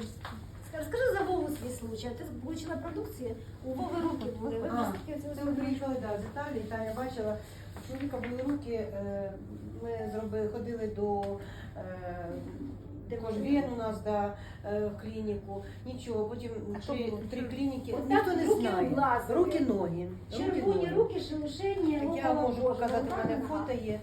Скажи, скажи за Вову свій случай. Ти отримала продукцію, у Вови руки були. Ви А, Це ми приїхали да, з Італії, Таня бачила, у чоловіка були руки, е, ми зробили, ходили до е, також Вен у нас да, е, в клініку, нічого, потім А що три, було? три клініки, От ніхто не руки знає. облазили. Руки, ноги. Червоні руки, шелушення, Я можу показати, в мене фото є.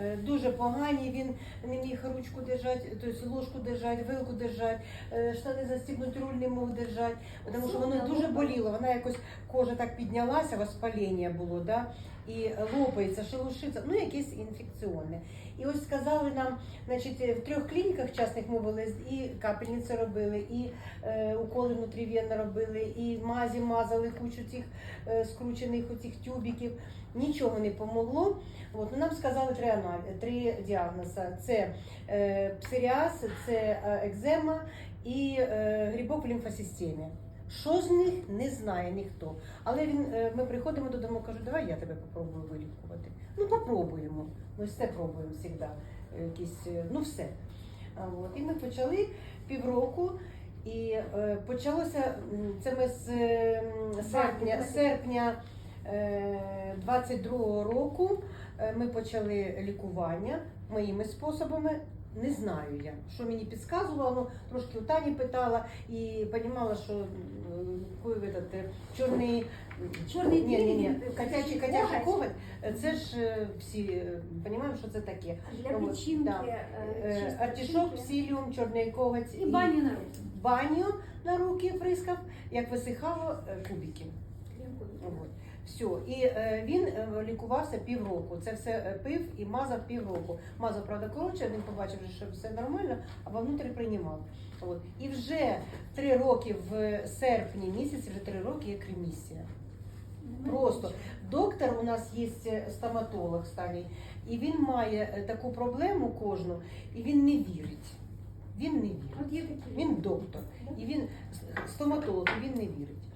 Е, Дуже погані, він не міг ручку держати, тобто ложку держати, вилку держати, е, штани застібнути, руль не мог держати, тому що воно дуже боліло. Вона якось кожа так піднялася, воспалення було, да? І лопається, шелушиться, ну якесь інфекціонне. І ось сказали нам, значить, в трьох клініках частних ми були, і капельниці робили, і е, уколи внутрівенно робили, і мазі мазали кучу цих е, скручених оцих тюбиків. Нічого не помогло. От, ну, нам сказали три, три діагнози: це е, псоріаз, це е, екзема і е, грибок в лімфосистемі. Що з них не знає ніхто. Але він, е, ми приходимо додому, кажу, давай я тебе попробую вилікувати. Ну, попробуємо. Ми все пробуємо завжди. Якісь, е, ну все. От. І ми почали півроку. І е, почалося це ми з е, серпня, серпня е, 22-го року е, ми почали лікування моїми способами. Не знаю я, що мені підказувало, трошки у Тані питала і розуміла, що е, чорний Чорний ні, ні, ні, котячий, котячий коготь, е, це ж е, всі розуміємо, що це таке. Для печінки, е, Е, печінки. псиліум, чорний коготь І баню на руки. баню на руки прискав, як висихало е, кубики. Все. І е, він е, лікувався півроку. Це все е, пив і мазав півроку. Мазав, правда, коротше, він побачив, що все нормально, а вовнутрі приймав. От. І вже три роки в серпні місяці, вже три роки як ремісія. Просто доктор у нас є стоматолог старий, і він має таку проблему кожну, і він не вірить. Він не вірить. Є. Він доктор, і він стоматолог, і він не вірить.